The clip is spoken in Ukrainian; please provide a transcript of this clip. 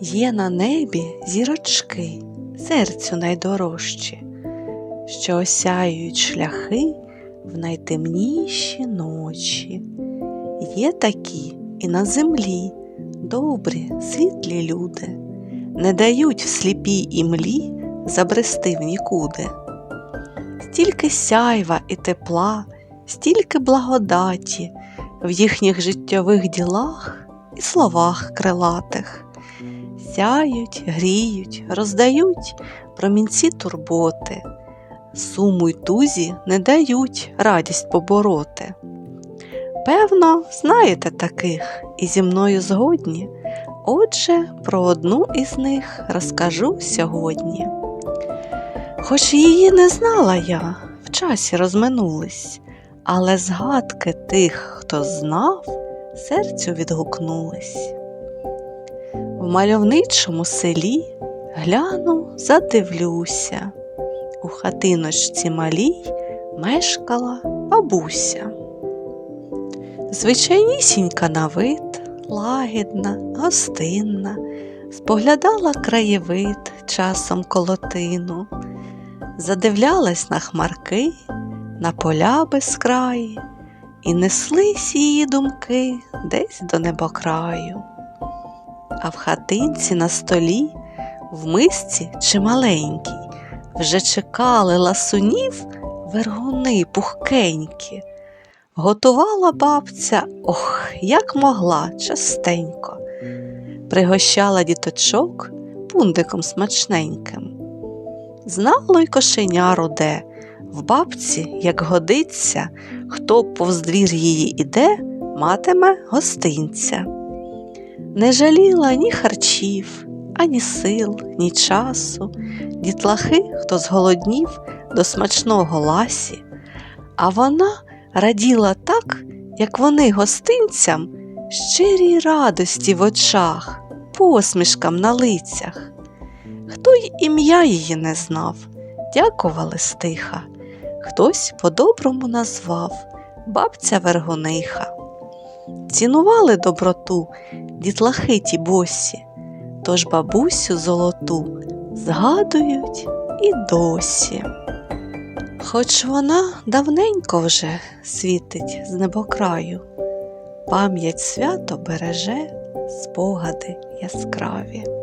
Є на небі зірочки, серцю найдорожчі, що осяюють шляхи в найтемніші ночі. Є такі і на землі добрі, світлі люди, не дають в сліпій імлі забрести в нікуди. Стільки сяйва і тепла, стільки благодаті в їхніх життєвих ділах і словах крилатих. Сяють, гріють, роздають промінці турботи, суму й тузі не дають радість побороти. Певно, знаєте таких і зі мною згодні. Отже, про одну із них розкажу сьогодні. Хоч її не знала я, в часі розминулись, але згадки тих, хто знав, серцю відгукнулись. В мальовничому селі гляну, задивлюся. У хатиночці малій мешкала бабуся. Звичайнісінька на вид, лагідна, гостинна, споглядала краєвид часом колотину, задивлялась на хмарки, на поля безкраї, і неслись її думки десь до небокраю. А в хатинці на столі, в мисці чималенькій, вже чекали ласунів вергуни пухкенькі. Готувала бабця, ох, як могла, частенько, пригощала діточок пундиком смачненьким. Знало й кошеня руде, в бабці, як годиться, хто повз двір її іде, матиме гостинця. Не жаліла ні харчів, ані сил, ні часу, дітлахи, хто зголоднів до смачного ласі, а вона раділа так, як вони гостинцям, щирій радості в очах, посмішкам на лицях. Хто й ім'я її не знав, дякували стиха, хтось по-доброму назвав бабця Вергониха. Цінували доброту дітлахи ті босі, тож бабусю золоту згадують і досі. Хоч вона давненько вже світить з небокраю, пам'ять свято береже спогади яскраві.